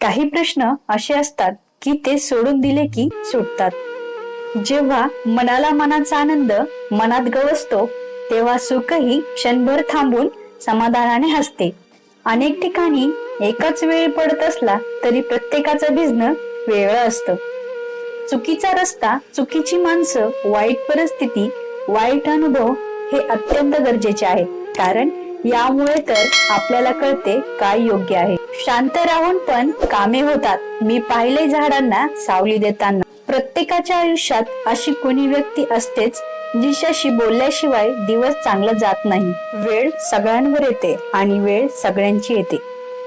काही प्रश्न असे असतात की ते सोडून दिले की सुटतात. जेव्हा मनाला मनाचा आनंद मनात गवसतो तेव्हा सुखही क्षणभर थांबून समाधानाने हसते. अनेक ठिकाणी एकाच वेळी पडत असला तरी प्रत्येकाचं भिजणं वेगळं असतं. चुकीचा रस्ता चुकीची माणसं वाईट परिस्थिती वाईट अनुभव हे अत्यंत गरजेचे आहे. कारण यामुळे तर आपल्याला कळते काय योग्य आहे. शांत राहून पण कामे होतात. मी पाहिले झाडांना सावली देताना. प्रत्येकाच्या आयुष्यात अशी कोणी व्यक्ती असतेच जिच्याशी बोलल्याशिवाय दिवस चांगला जात नाही. वेळ सगळ्यांवर येते आणि वेळ सगळ्यांची येते.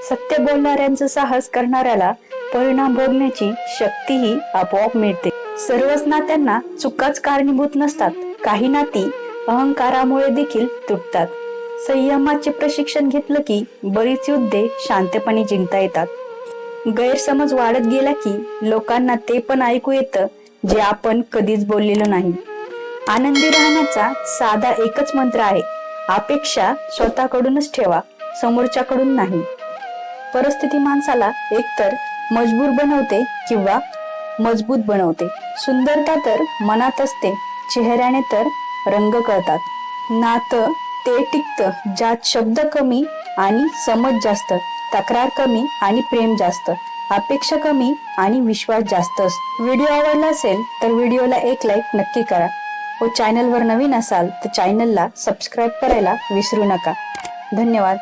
सत्य बोलणाऱ्यांचं साहस करणाऱ्याला परिणाम भोगण्याची शक्तीही आपोआप मिळते. सर्वच नात्यांना चुकाच कारणीभूत नसतात. काही नाती अहंकारामुळे देखील तुटतात. संयमाचे प्रशिक्षण घेतलं की बरीच युद्धे शांतपणे जिंकता येतात. गैरसमज वाढत गेला की लोकांना ते पण ऐकू येतं जे आपण कधीच बोललेलो नाही. आनंदी राहण्याचा साधा एकच मंत्र आहे अपेक्षा स्वतःकडूनच ठेवा समोरच्याकडून नाही. परिस्थिती माणसाला एकतर मजबूर बनवते किंवा मजबूत बनवते. सुंदरता तर मनात असते चेहऱ्याने तर रंग कळतात. नातं ते टिकतं ज्यात शब्द कमी आणि समज जास्त तक्रार कमी आणि प्रेम जास्त अपेक्षा कमी आणि विश्वास जास्त असतो व्हिडिओ आवडला असेल तर व्हिडिओला एक लाईक नक्की करा. हो व चॅनलवर नवीन असाल तर चॅनलला सबस्क्राईब करायला विसरू नका. धन्यवाद.